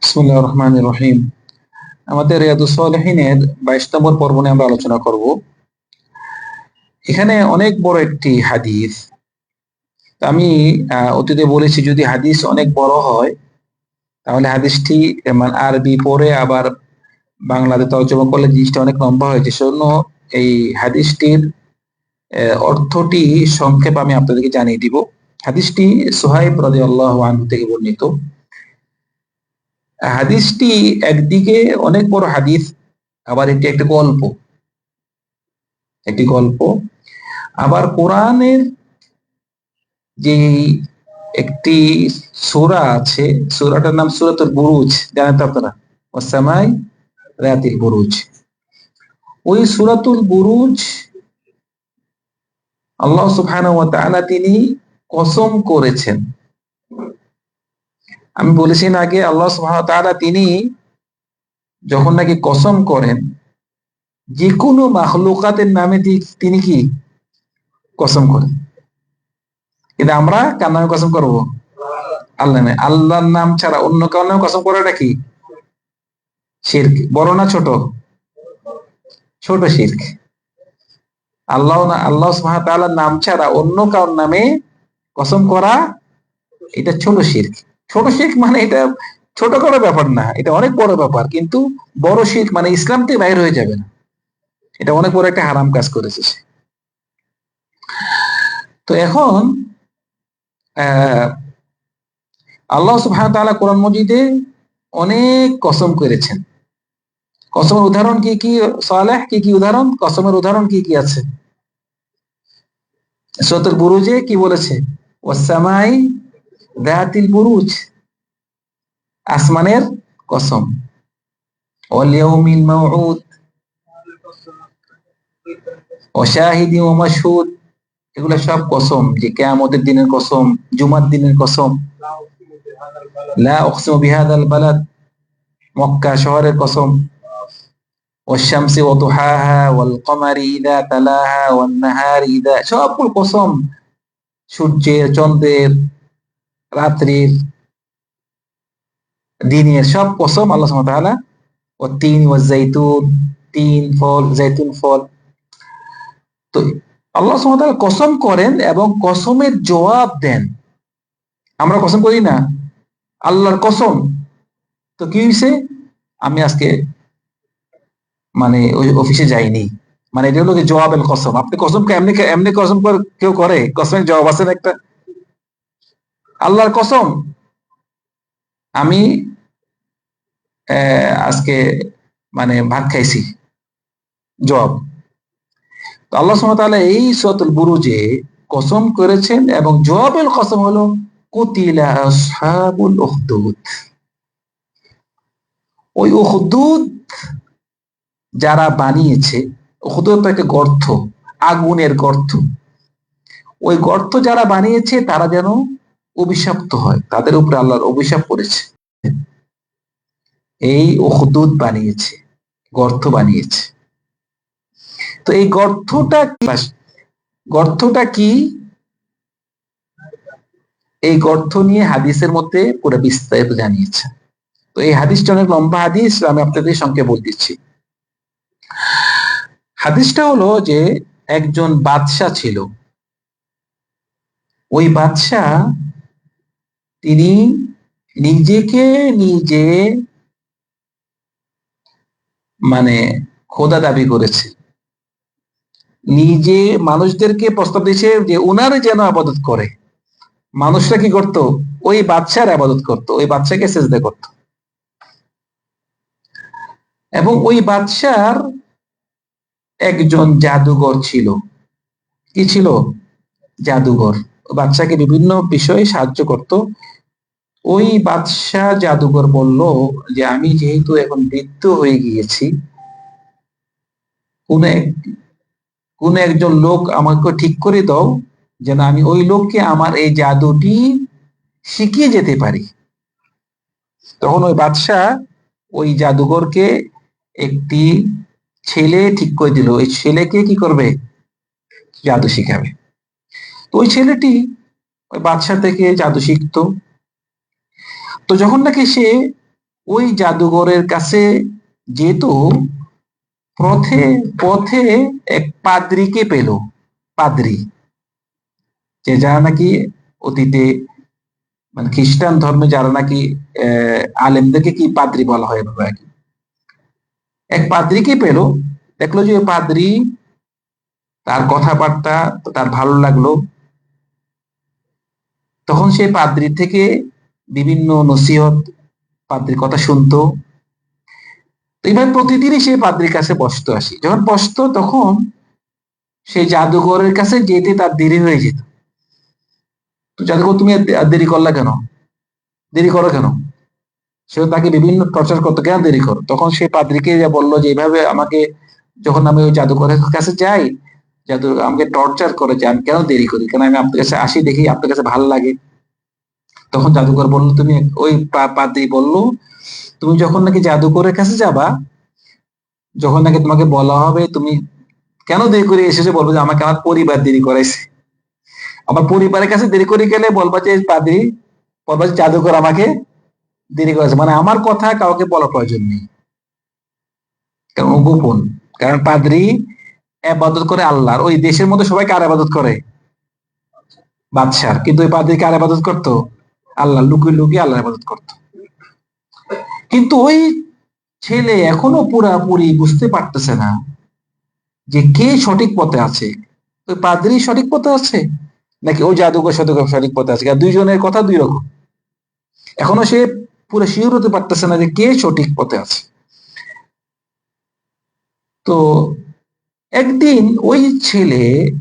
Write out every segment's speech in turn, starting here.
বিসমুল্লাহ রহমান রহিম। আমাদের রিয়াদুস সালেহিনের বাইশ নম্বর পর্ব নিয়ে আমরা আলোচনা করব। এখানে অনেক বড় একটি হাদিস। আমি অতীতে বলেছি, যদি হাদিস অনেক বড় হয়, তাহলে হাদিসটি মানে আরবি পড়ে আবার বাংলাতে তর্জমা করলে জিনিসটা অনেক লম্বা হয়েছে। সেজন্য এই হাদিসটির অর্থটি সংক্ষেপ আমি আপনাদেরকে জানিয়ে দিব। হাদিসটি সোহাইব রাদিয়াল্লাহু আনহু থেকে বর্ণিত। হাদিসটি একদিকে অনেক বড় হাদিস, আবার এটি একটি গল্প। একটি গল্প। আবার কোরআনের যে একটি সূরা আছে, সূরাটার নাম সূরাতুল বুরুজ, জানেন তো আপনারা? ওয়াসামাই রাতিল বুরুজ। ওই সুরাতুল বুরুজ আল্লাহ সুবহানাহু তিনি কসম করেছেন। আমি বলেছি না আগে আল্লাহ সুবহানাহু তিনি যখন নাকি কসম করেন যে কোনো মাখলুকাতের নামে তিনি কি? কসম করেন। কিন্তু আমরা কার নামে কসম করব? আল্লাহ নামে। আল্লাহর নাম ছাড়া অন্য কারোর নামে কসম করাটা কি? শিরক। বড় না ছোট? ছোট শিরক। আল্লাহ আল্লাহ তাআলার নাম ছাড়া অন্য কারোর নামে কসম করা, এটা ছোট শিরক। ছোট শিরক মানে এটা ছোট কোনো ব্যাপার না, এটা অনেক বড় ব্যাপার, কিন্তু বড় শিরক মানে ইসলাম থেকে বাইর হয়ে যাবে না। এটা অনেক বড় একটা হারাম কাজ করেছে সে। তো এখন আল্লাহ সুবহানাহু ওয়া তাআলা কোরআন মজিদে অনেক কসম করেছেন। কসমের উদাহরণ কি কি, সালেহ কি কি উদাহরণ? কসমের উদাহরণ কি কি আছে? সূরাতুল বুরুজে কি বলেছে? ওয়াসামাই দাতিল বুরুজ আসমানের কসম ওয়াল ইয়াউমিল মাউউদ ওয়া শাহিদিন ওয়া মাশহুদ এগুলো সব কসম যে কিয়ামতের দিনের কসম জুমার দিনের কসম লা উকসিমু বিহাদাল বালাদ মক্কা শহরের কসম والشمس وضحاها والقمر إذا تلاها والنهار إذا সবগুলো কসম সূর্যের চন্দ্রের, রাত্রির, দিনের সব কসম আল্লাহ ওয়া ও তিন ও জাইতুন তিন ফল জাইতুন ফল। তো আল্লাহ তাআলা কসম করেন এবং কসমের জবাব দেন। আমরা কসম করি না? আল্লাহর কসম। তো কি হয়েছে আমি আজকে মানে ওই অফিসে যাইনি। মানে এটা হলো কি জবাবের কসম। আপনি কসম এমনি এমনি কসম কেউ করে? কসমের জবাব আছে একটা? আল্লাহর কসম। আমি আজকে মানে ভাত খাইছি। জবাব। তো আল্লাহ তাআলা এই সূরাতুল বুরুজে কসম করেছেন এবং জবাবের কসম হলো, কুতিলা আসহাবুল উখদুদ। ওই উখদুদ যারা বানিয়েছে উখদুদ তো একটা গর্ত, আগুনের গর্ত। ওই গর্ত যারা বানিয়েছে, তারা যেন অভিশাপ্ত হয়। তাদের উপরে আল্লাহর অভিশাপ পড়েছে। এই উখদুদ বানিয়েছে, গর্ত বানিয়েছে। তো এই গর্তটা কি? গর্তটা কি? এই গর্ত নিয়ে হাদিসের মধ্যে পুরো বিস্তারিত জানিয়েছে। তো এই হাদিসটা অনেক লম্বা হাদিস, আমি আপনাদের সংক্ষেপ বল দিচ্ছি। হাদিসটা হলো যে একজন বাদশা ছিল। ওই বাদশা তিনি নিজেকে নিজে মানে খোদা দাবি করেছে। নিজে মানুষদেরকে প্রস্তাব দিয়েছে যে ওনারে যেন আবাদত করে। মানুষরা কি করতো? ওই বাচ্চার আবাদত করতো, ওই বাচ্চাকে সেজদা করত। এবং ওই বাদশার একজন জাদুঘর ছিল। কি ছিল? জাদুঘর। বাচ্চাকে বিভিন্ন বিষয়ে সাহায্য করত। ওই বাদশাহ জাদুঘর বলল যে, আমি যেহেতু এখন বৃদ্ধ হয়ে গিয়েছি, কোন এক, কোন একজন লোক আমাকে ঠিক করে দাও, যেন আমি ওই লোককে আমার এই জাদুটি শিখিয়ে যেতে পারি। তখন ওই বাদশাহ ওই জাদুঘরকে একটি ছেলে ঠিক করে দিল। ওই ছেলেকে কি করবে? জাদু শিখাবে। তো ওই ছেলেটি ওই বাদশা থেকে জাদু শিখতো। তো যখন নাকি সে ওই জাদুঘরের কাছে যেত পথে পথে এক পাদ্রিকে পেল। পাদ্রি। যে যারা নাকি অতীতে মানে খ্রিস্টান ধর্মে যারা নাকি আহ, আলেমদেরকে কি পাদ্রি বলা হয় এভাবে আর কি? এক পাদ্রিকে পেল? দেখল যে পাদ্রি তার কথাবার্তা, তার ভালো লাগল। তখন সে পাদ্রির থেকে বিভিন্ন নসিহত পাদ্রির কথা শুনতো। এইভাবে প্রতিদিনই সে পাদ্রির কাছে বসতো আসি। যখন বসতো তখন সেই জাদুঘরের কাছে যেতে তার দেরি হয়ে যেত। তো জাদুঘর, তুমি দেরি করলা কেন? দেরি করো কেন? সে তাকে বিভিন্ন টর্চার করতো। কেন দেরি করো? তখন সে পাদ্রিকে যা বলল যে এইভাবে আমাকে যখন আমি ওই জাদুঘরের কাছে যাই, জাদু, আমাকে টর্চার করে যে, আমি কেন দেরি করি? কেন আমি আপনার কাছে আসি দেখি, আপনার কাছে ভালো লাগে? তখন জাদুঘর বলল, তুমি ওই পাদ্রি বলল, তুমি যখন নাকি জাদুঘরের কাছে যাবা, যখন নাকি তোমাকে বলা হবে, তুমি কেন দেরি করে এসেছ, বলব যে, আমাকে আমার পরিবার দেরি করাইছে। আমার পরিবারের কাছে দেরি করে গেলে বলবা যে, পাদ্রি, বলবা যে জাদুকর আমাকে দেরি করেছে মানে আমার কথা কাউকে বলা প্রয়োজন নেই। কারণ ও গোপন। কারণ পাদ্রি আবাদত করে আল্লাহর। ওই দেশের মধ্যে সবাই কার আবাদত করে। বাদশার। কিন্তু ওই পাদ্রি কার আবাদত করতো? আল্লাহ লুকিয়ে লুকিয়ে আল্লাহর আবাদত করতো। কিন্তু ওই ছেলে এখনও পুরাপুরি বুঝতে পারতেছে না যে কে সঠিক পথে আছে। ওই পাদ্রি সঠিক পথে আছে? নাকি ওই জাদুকর সঠিক সঠিক পথে আছে? দুইজনের কথা দুই রকম। এখনও সে পুরো শিওর হতে পারতেছে না যে কে সঠিক পথে আছে। তো একদিন ওই ছেলে,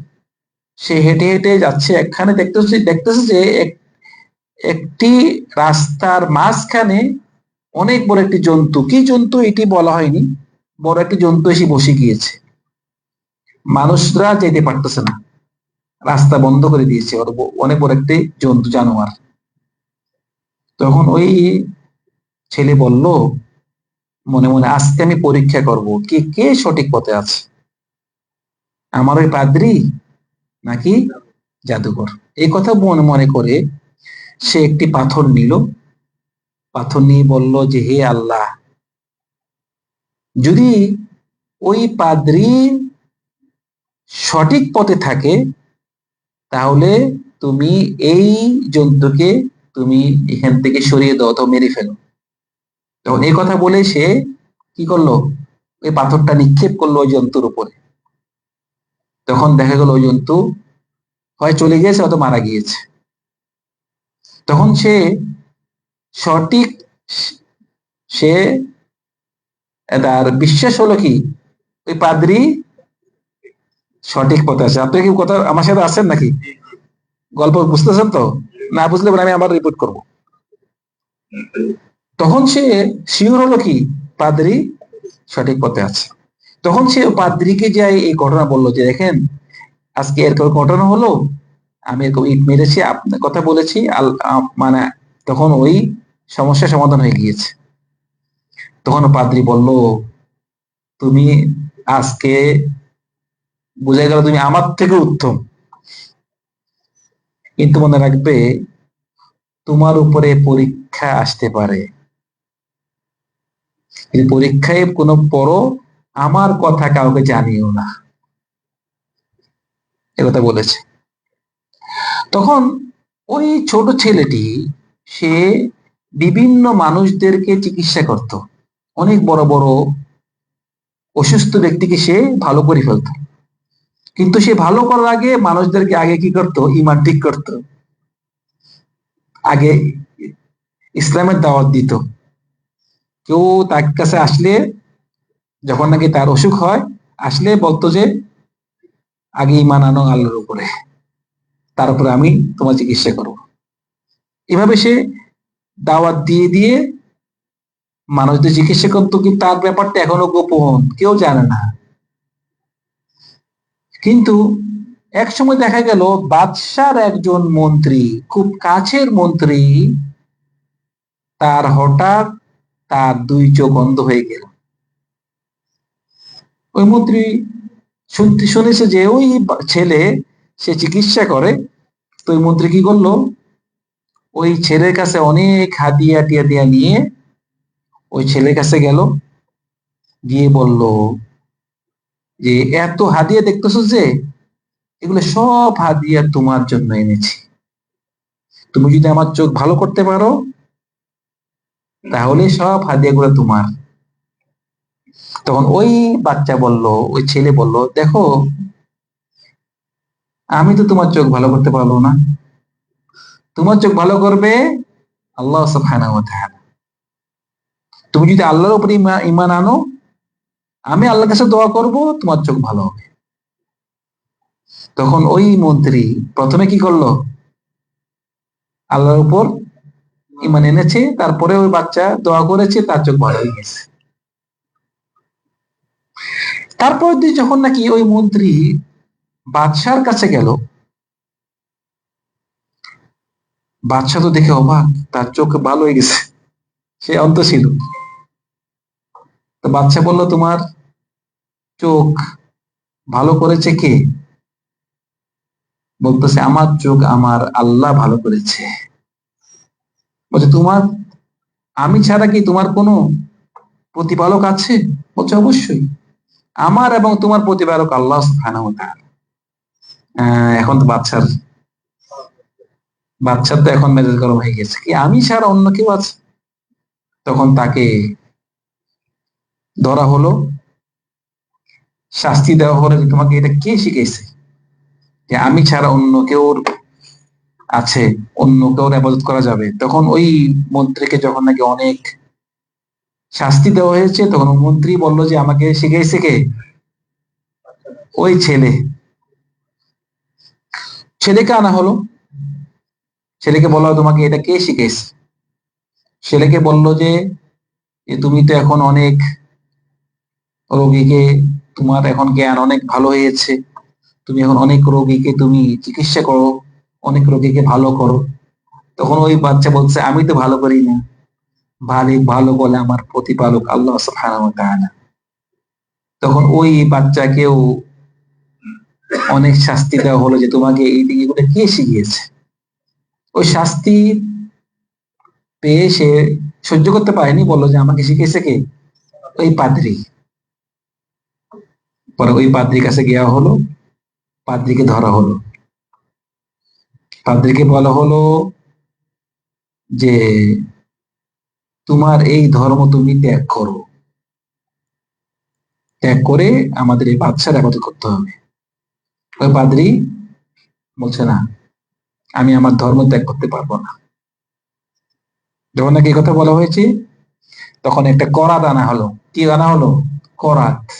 সে হেঁটে হেঁটে যাচ্ছে, একখানে দেখতেছে দেখতেছে যে এক- একটি রাস্তার মাঝখানে অনেক বড় একটি জন্তু। কি জন্তু এটি বলা হয়নি, বড় একটি জন্তু এসে বসে গিয়েছে। মানুষরা যেতে পারতেছে না। রাস্তা বন্ধ করে দিয়েছে। অনেক বড় একটি জন্তু, জানোয়ার। তখন ওই ছেলে বলল, মনে মনে আজকে আমি পরীক্ষা করব। কে কে সঠিক পথে আছে? আমার ওই পাদ্রি নাকি জাদুঘর এই কথা মনে মনে করে সে একটি পাথর নিল। পাথর নিয়ে বলল যে, হে আল্লাহ, যদি ওই পাদ্রি সঠিক পথে থাকে, তাহলে তুমি এই জন্তুকে তুমি এখান থেকে সরিয়ে দাও তো মেরে ফেলো। তখন এই কথা বলে সে কি করল? ওই পাথরটা নিক্ষেপ করল ওই জন্তুর উপরে। তখন দেখা গেল ওই জন্তু হয় চলে গিয়েছে হয়তো মারা গিয়েছে। তখন সে সঠিক সে তার বিশ্বাস হলো কি? ওই পাদ্রি সঠিক পথে আছে। আপনি কি কথা আমার সাথে আছেন নাকি? গল্প বুঝতেছেন তো? না বুঝলে আমি আবার রিপোর্ট করব। তখন সে শিওর হলো কি, পাদ্রি সঠিক পথে আছে। তখন সে পাদ্রিকে যাই এই ঘটনা বলল যে, দেখেন, আজকে এরকম ঘটনা হলো, আমি এরকম ইট মেরেছি আপনার কথা বলেছি মানে তখন ওই সমস্যা সমাধান হয়ে গিয়েছে। তখন পাদ্রি বলল, তুমি আজকে বুঝে গেল তুমি আমার থেকে উত্তম। কিন্তু মনে রাখবে, তোমার উপরে পরীক্ষা আসতে পারে। এই পরীক্ষায় কোনো পড়ো, আমার কথা কাউকে জানিও না। কথা বলেছে। তখন ওই ছোট ছেলেটি, সে বিভিন্ন মানুষদেরকে চিকিৎসা করত। অনেক বড় বড় অসুস্থ ব্যক্তিকে সে ভালো করে ফেলত। কিন্তু সে ভালো করার আগে মানুষদেরকে আগে কি করত? ইমান ঠিক করত। আগে ইসলামের দাওয়াত দিত। কেউ তার কাছে আসলে যখন নাকি তার অসুখ হয়, আসলে বলতো যে, আগে ইমান আনো আল্লাহর উপরে তারপরে আমি তোমার চিকিৎসা করব। এভাবে সে দাওয়াত দিয়ে দিয়ে মানুষদের চিকিৎসা করতো, কিন্তু তার ব্যাপারটা এখনও গোপন, কেউ জানে না। কিন্তু এক সময় দেখা গেল, বাদশার একজন মন্ত্রী, খুব কাছের মন্ত্রী, তার হঠাৎ তার দুই চোখ অন্ধ হয়ে গেল। ওই মন্ত্রী শুনতে শুনেছে যে ওই ছেলে সে চিকিৎসা করে, তো ওই মন্ত্রী কি করল? ওই ছেলের কাছে অনেক হাতিয়া টিয়া দিয়া নিয়ে ওই ছেলের কাছে গেল, গিয়ে বলল যে, এত হাদিয়া দেখতেছো যে, এগুলো সব হাদিয়া তোমার জন্য এনেছি। তুমি যদি আমার চোখ ভালো করতে পারো তাহলে সব হাদিয়াগুলো তোমার। তখন ওই বাচ্চা বলল, ওই ছেলে বলল, দেখো, আমি তো তোমার চোখ ভালো করতে পারব না। তোমার চোখ ভালো করবে আল্লাহ তুমি যদি আল্লাহর উপর ইমান আনো, আমি আল্লাহর কাছে দোয়া করব, তোমার চোখ ভালো হবে। তখন ওই মন্ত্রী প্রথমে কি করল? আল্লাহর উপর ইমান এনেছে, তারপরে ওই বাচ্চা দোয়া করেছে, তার চোখ ভালো হয়ে গেছে। তারপর যখন নাকি ওই মন্ত্রী বাদশার কাছে গেল বাদশাহ তো দেখে অবাক, তার চোখ ভালো হয়ে গেছে, সে অন্ত ছিল। তো বাচ্চা বলল, তোমার চোখ ভালো করেছে কে? বলতেছে, আমার চোখ আমার আল্লাহ ভালো করেছে। বলছে তোমার, আমি ছাড়া কি তোমার কোনো প্রতিপালক আছে? বলছে, অবশ্যই। আমার এবং তোমার প্রতিপালক আল্লাহ এখন তো বাচ্চার বাচ্চার তো এখন মেজাজ গরম হয়ে গেছে। কি আমি ছাড়া অন্য কেউ আছে? তখন তাকে ধরা হলো। শাস্তি দেওয়া হলো তোমাকে এটা কে শিখেছে যে আমি ছাড়া অন্য কেউ আছে, অন্য কেউ আবাদত করা যাবে। তখন ওই মন্ত্রীকে যখন নাকি অনেক শাস্তি দেওয়া হয়েছে, তখন মন্ত্রী বলল যে, আমাকে শিখাইছে কে ওই ছেলে, ছেলেকে আনা হলো। ছেলেকে বলল তোমাকে এটা কে শিখেছে ছেলেকে বলল যে তুমি তো এখন অনেক রোগীকে, তোমার এখন জ্ঞান অনেক ভালো হয়েছে। তুমি এখন অনেক রোগীকে তুমি চিকিৎসা করো। অনেক রোগীকে ভালো করো। তখন ওই বাচ্চা বলছে, আমি তো ভালো করি না। ভালো ভালো বলে আমার প্রতিপালক আল্লাহ সুবহানাহু তখন ওই বাচ্চাকেও অনেক শাস্তি দেওয়া হলো যে, তোমাকে এই এগুলো কে শিখিয়েছে? ওই শাস্তি পেয়ে সে সহ্য করতে পারেনি, বলল যে, আমাকে শিখেছে কে? ওই পাদ্রি। পরে ওই পাদ্রির কাছে গিয়া হলো, পাদ্রিকে ধরা হলো। পাদ্রিকে বলা হলো যে, তোমার এই ধর্ম তুমি ত্যাগ করো। ত্যাগ করে আমাদের এই বাচ্চার একত্র করতে হবে। ওই পাদ্রি বলছে, না, আমি আমার ধর্ম ত্যাগ করতে পারব না। যখন নাকি কথা বলা হয়েছে, তখন একটা করাত আনা হলো। কি আনা হলো? করাত।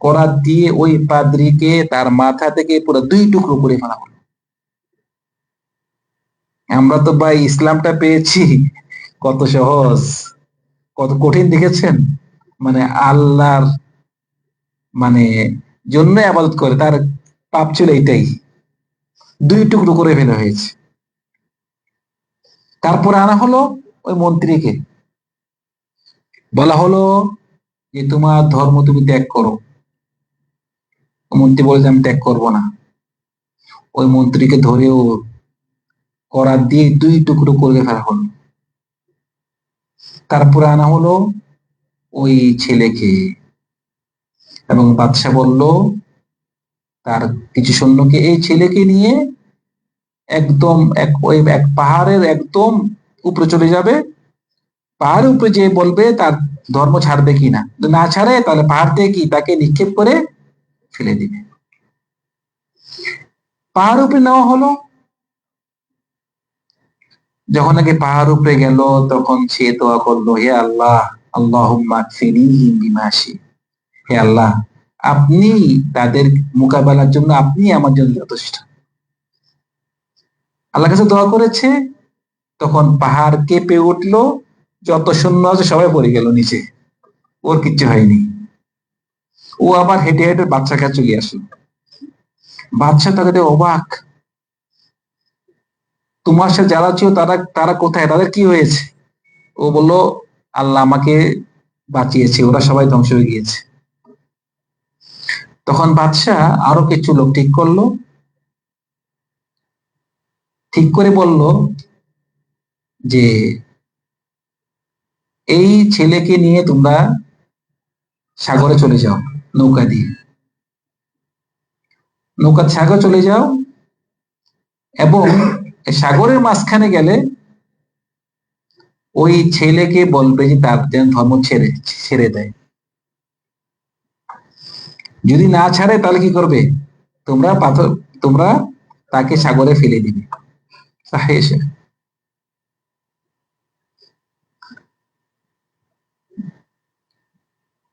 করাত দিয়ে ওই পাদ্রিকে তার মাথা থেকে পুরো দুই টুকরো করে ফেলা হলো। আমরা তো ভাই ইসলামটা পেয়েছি। কত সহজ, কত কঠিন দেখেছেন? মানে আল্লাহর মানে জন্য আবাদত করে, তার পাপ ছিল এইটাই। দুই টুকরো করে ফেলা হয়েছে। তারপর আনা হলো ওই মন্ত্রীকে। বলা হলো যে, তোমার ধর্ম তুমি ত্যাগ করো। মন্ত্রী বলে যে আমি ত্যাগ করব না। ওই মন্ত্রীকে ধরেও করার দিয়ে দুই টুকরো করে ফেলা হলো। তারপরে আনা হলো ওই ছেলেকে। এবং বাদশাহ বলল, তার কিছু সৈন্যকে এই ছেলেকে নিয়ে একদম এক ওই এক পাহাড়ের একদম উপরে চলে যাবে। পাহাড়ের উপরে যে বলবে, তার ধর্ম ছাড়বে কি না? না ছাড়ে, তাহলে পাহাড় থেকে কি তাকে নিক্ষেপ করে ফেলে দিবে? পাহাড় উপরে নেওয়া হলো যখন নাকি পাহাড় উপরে গেল, তখন সে দোয়া করল, হে আল্লাহ আল্লাহ হে আল্লাহ, আপনি তাদের মোকাবেলার জন্য আপনি আমার জন্য যথেষ্ট। আল্লাহ কাছে দোয়া করেছে, তখন পাহাড় কেঁপে উঠল, যত শূন্য আছে সবাই পড়ে গেল নিচে। ওর কিচ্ছু হয়নি। ও আবার হেঁটে হেঁটে বাচ্চা কাছে চলে আসলো। বাচ্চা তাদের অবাক তোমার সাথে যারা ছিল, তারা তারা কোথায়? তাদের কি হয়েছে? ও বলল, আল্লাহ আমাকে বাঁচিয়েছে, ওরা সবাই ধ্বংস হয়ে গিয়েছে। তখন বাদশাহ আরও কিছু লোক ঠিক করল। ঠিক করে বলল যে, এই ছেলেকে নিয়ে তোমরা সাগরে চলে যাও, নৌকা দিয়ে। নৌকা সাগর চলে যাও এবং সাগরের মাঝখানে গেলে ওই ছেলেকে বলবে যে তার যেন ধর্ম ছেড়ে ছেড়ে দেয় যদি না ছাড়ে তাহলে কি করবে তোমরা পাথর তোমরা তাকে সাগরে ফেলে দিবে এসে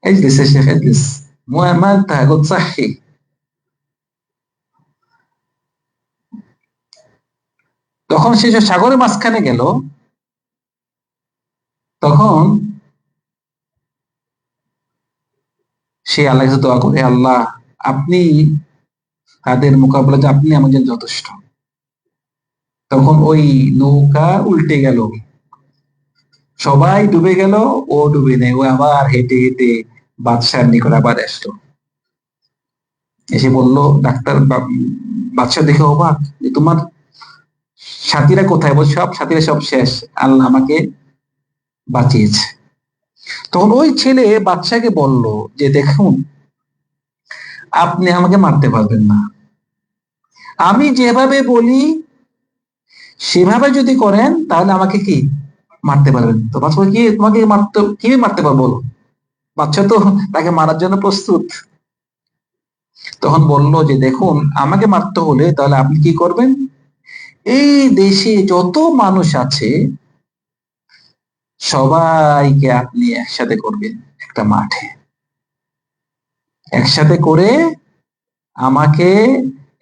اجلس يا شيخ اجلس مو ما انتهى قلت صحي তখন সে যে সাগরের মাঝখানে গেল, তখন সে আল্লাহ দোয়া করে, আল্লাহ, আপনি তাদের মোকাবেলা আপনি আমাদের যথেষ্ট। তখন ওই নৌকা উল্টে গেল। সবাই ডুবে গেল, ও ডুবে নেই, ও আবার হেঁটে হেঁটে বাদশার নিকট আবার আসলো। এসে বলল, ডাক্তার বাদশাহ দেখে অবাক যে, তোমার সাথীরা কোথায় বল সব সাথীরা সব শেষ। আল্লাহ আমাকে বাঁচিয়েছে। তখন ওই ছেলে বাচ্চাকে বলল যে, দেখুন, আপনি আমাকে মারতে পারবেন না। আমি যেভাবে বলি, সেভাবে যদি করেন, তাহলে আমাকে কি মারতে পারবেন? তো বাচ্চা কি, তোমাকে মারতে, কি মারতে পারব বলো? বাচ্চা তো তাকে মারার জন্য প্রস্তুত। তখন বলল যে, দেখুন, আমাকে মারতে হলে তাহলে আপনি কি করবেন? এই দেশে যত মানুষ আছে, সবাইকে আপনি একসাথে করবেন একটা মাঠে। একসাথে করে আমাকে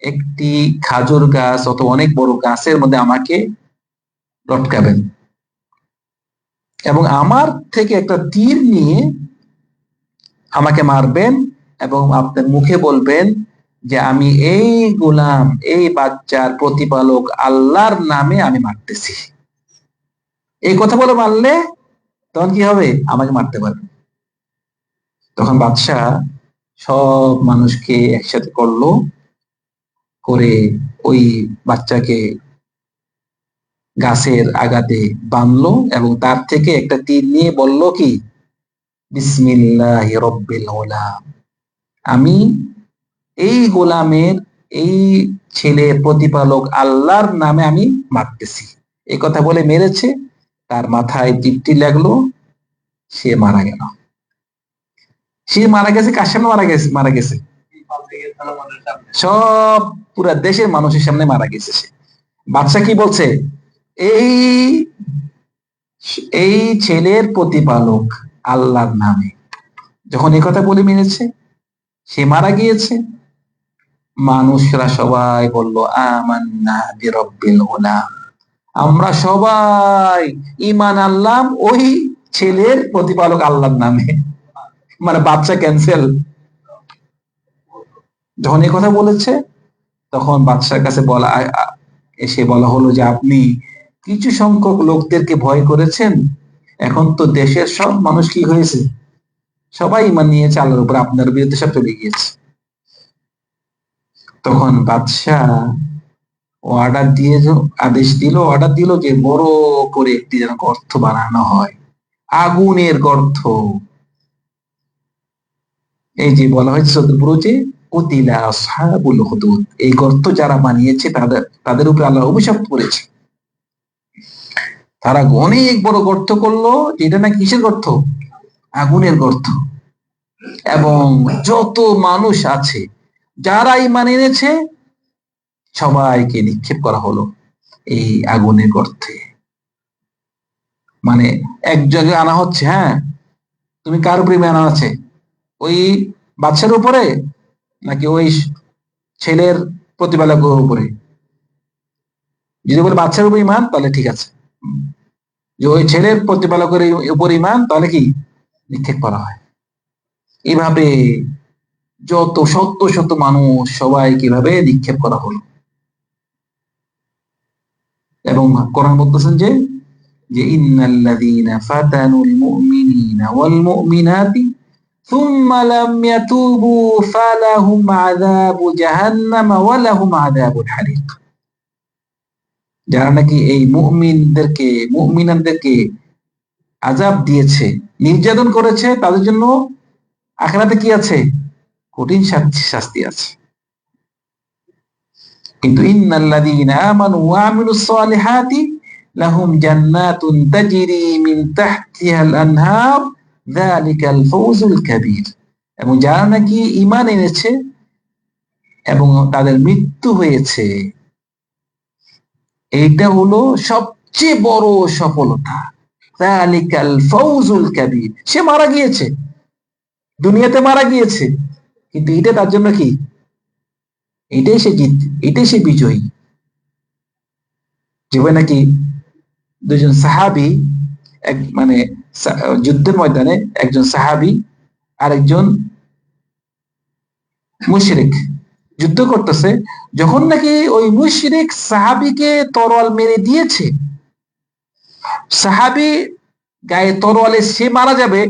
একটি খাজুর গাছ অথবা অনেক বড় গাছের মধ্যে আমাকে লটকাবেন। এবং আমার থেকে একটা তীর নিয়ে আমাকে মারবেন এবং আপনার মুখে বলবেন যে আমি এই গোলাম, এই বাচ্চার প্রতিপালক আল্লাহর নামে আমি মারতেছি। এই কথা বলে মারলে তখন কি হবে? আমাকে মারতে পারবে। তখন বাদশাহ সব মানুষকে একসাথে করল, করে ওই বাচ্চাকে গাছের আগাতে বাঁধলো এবং তার থেকে একটা তীর নিয়ে বলল কি, বিসমিল্লাহ রব্বিল আমি এই গোলামের এই ছেলের প্রতিপালক আল্লাহর নামে আমি মারতেছি। এই কথা বলে মেরেছে, তার মাথায় টিপটি লাগল, সে মারা গেল। সে মারা গেছে, কার সামনে মারা গেছে মারা গেছে? সব পুরা দেশের মানুষের সামনে মারা গেছে সে। বাচ্চা কি বলছে? এই এই ছেলের প্রতিপালক আল্লাহর নামে। যখন এই কথা বলে মেরেছে, সে মারা গিয়েছে মানুষরা সবাই বলল, আমান্না বিরব্বিল গোলাম। আমরা সবাই ইমান আল্লাহ ওই ছেলের প্রতিপালক আল্লাহর নামে। মানে বাচ্চা ক্যান্সেল যখন কথা বলেছে, তখন বাদশার কাছে বলা এসে বলা হলো যে, আপনি কিছু সংখ্যক লোকদেরকে ভয় করেছেন? এখন তো দেশের সব মানুষ কি হয়েছে? সবাই ইমান নিয়েছে আল্লাহর উপর, আপনার বিরুদ্ধে সব চলে গিয়েছে। তখন বাদশাহ অর্ডার দিয়ে আদেশ দিল অর্ডার দিল যে বড় করে একটি যেন গর্ত বানানো হয়। আগুনের গর্ত। এই যে বলা হয়েছে সদপুরুষে কুতিলা সাহাবুল হুদুদ এই গর্ত যারা বানিয়েছে, তাদের তাদের উপরে আল্লাহ অভিশাপ করেছে। তারা অনেক বড় গর্ত করল, এটা না কিসের গর্ত? আগুনের গর্ত। এবং যত মানুষ আছে যারা ইমান এনেছে, সবাইকে নিক্ষেপ করা হলো এই আগুনের গর্তে। মানে এক জায়গায় আনা হচ্ছে হ্যাঁ? তুমি কার উপরে আনা আছে ওই বাচ্চার উপরে নাকি ওই ছেলের প্রতিপালকের উপরে? যদি বলে বাচ্চার উপর ইমান, তাহলে ঠিক আছে। যে ওই ছেলের প্রতিপালকের উপর ইমান, তাহলে কি? নিক্ষেপ করা হয়। এভাবে যত শত শত মানুষ সবাই কীভাবে নিক্ষেপ করা হলো। এবং কোরআন বলতেছেন যে যে ইন্নাল্লাযীনা ফাতানুল মুমিনিনা ওয়াল মুমিনাতি লাম ইয়াতুবু ফালাহুম আযাবু জাহান্নাম ওয়া লাহুম আযাবুল হারিক। যারা নাকি এই মুমিনদেরকে, মুমিনাদেরকে আযাব দিয়েছে, নির্যাতন করেছে, তাদের জন্য আখেরাতে কি আছে? কঠিন শাস্তি- আছে। কিন্তু এবং যারা নাকি এনেছে এবং তাদের মৃত্যু হয়েছে, এইটা হলো সবচেয়ে বড় সফলতা। যালিকাল ফাওজুল কাবীর। সে মারা গিয়েছে। দুনিয়াতে মারা গিয়েছে। কিন্তু এটা তার জন্য কি? এটাই সে জিত, এটাই সে বিজয়ী। যেভাবে নাকি দুজন সাহাবি এক মানে যুদ্ধের ময়দানে একজন সাহাবি আরেকজন মুশরিক যুদ্ধ করতেছে, যখন নাকি ওই মুশরিক সাহাবিকে তরোয়াল মেরে দিয়েছে, সাহাবি গায়ে তরোয়ালে সে মারা যাবে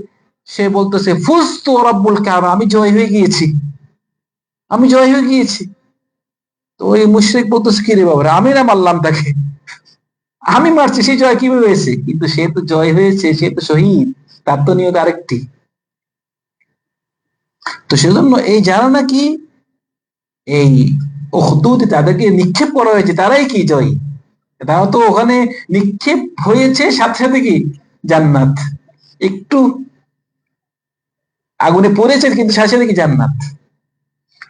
সে বলতেছে ফুস্তু রব্বুল কাবা আমি জয় হয়ে গিয়েছি। আমি জয় হয়ে গিয়েছি। তো ওই মুশরিক বলতেছে কি রে বাবা আমি না মারলাম তাকে। আমি মারছি, সে জয় কীভাবে হয়েছে? কিন্তু সে তো জয় হয়েছে, সে তো শহীদ, তার তো নিয়ত আরেকটি। তো সেজন্য এই যারা নাকি এই উখদুদে তাদেরকে নিক্ষেপ করা হয়েছে, তারাই কি জয়ী? তারা তো ওখানে নিক্ষেপ হয়েছে, সাথে সাথে কি? জান্নাত। একটু আগুনে পড়েছে কিন্তু সাথে কি জান্নাত?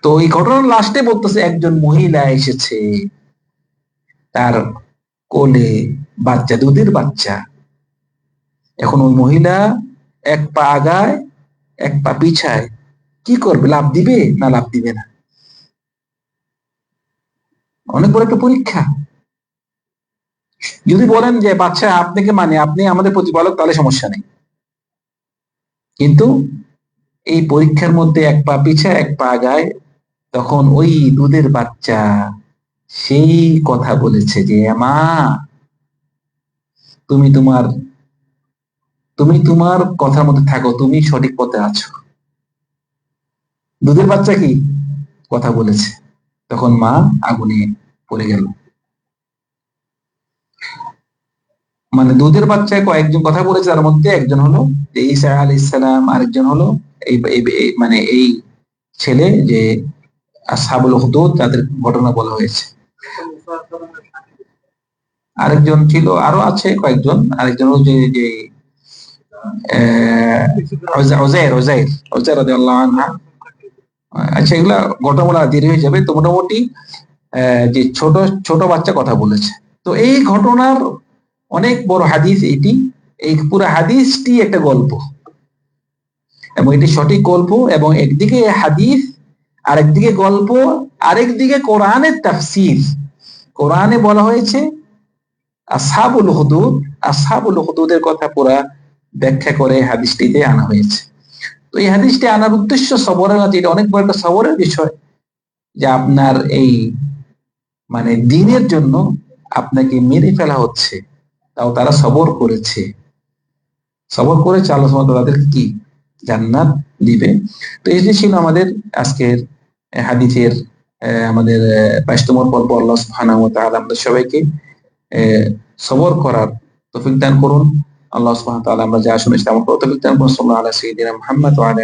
তো এই ঘটনার লাস্টে বলতেছে, একজন মহিলা এসেছে। তার কোলে বাচ্চা, দুধের বাচ্চা। এখন ওই মহিলা এক পা আগায়, এক পা পিছায়। কি করবে, লাভ দিবে না লাভ দিবে না? অনেক বড় একটা পরীক্ষা। যদি বলেন যে, বাচ্চা আপনাকে মানে? আপনি আমাদের প্রতিপালক, তাহলে সমস্যা নেই। কিন্তু এই পরীক্ষার মধ্যে এক পা পিছা এক পা আগায়, তখন ওই দুধের বাচ্চা সেই কথা বলেছে যে, মা, তুমি তোমার তুমি তোমার কথার মধ্যে থাকো, তুমি সঠিক পথে আছো। দুধের বাচ্চা কি? কথা বলেছে। তখন মা আগুনে পড়ে গেল। মানে দুধের বাচ্চায় কয়েকজন কথা বলেছে, তার মধ্যে একজন হলো ঈসা আলী ইসলাম আরেকজন হলো মানে এই ছেলে যে আসাবুল হুদুদ তাদের ঘটনা বলা হয়েছে। আরেকজন ছিল, আরও আছে কয়েকজন। আরেকজন যে যে আচ্ছা এগুলা ঘটনা দেরি হয়ে যাবে। তো মোটামুটি যে ছোট ছোট বাচ্চা কথা বলেছে। তো এই ঘটনার অনেক বড় হাদিস এটি এই পুরো হাদিসটি একটা গল্প। এবং এটি সঠিক গল্প এবং একদিকে হাদিস, আরেকদিকে গল্প, আরেকদিকে কোরআনের তাফসির। কোরআনে বলা হয়েছে, আসহাবুল হুদুদ আসহাবুল হুদুদের কথা পুরা ব্যাখ্যা করে হাদিসটিতে আনা হয়েছে। তো এই হাদিসটি আনার উদ্দেশ্য সবরের আছে এটা অনেক বড় একটা সবরের বিষয় যে আপনার এই মানে দিনের জন্য আপনাকে মেরে ফেলা হচ্ছে, তাও তারা সবর করেছে। সবর করেছে ওয়া তাদেরকে কি জান্নাত দিবে। তো এই যে ছিল আমাদের আজকের হাদিফের আমাদের বাইশতম পর্ব। আল্লাহ সুবহানাহু ওয়া আমাদের সবাইকে সবর করার তৌফিক দান করুন। আল্লাহ সুবহানাহু ওয়া তাআলা আমরা যা শুনেছি আমার তৌফিক দান করুন। সাল্লাল্লাহু আলা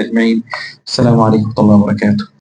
আজমাইন। আসসালামু আলাইকুম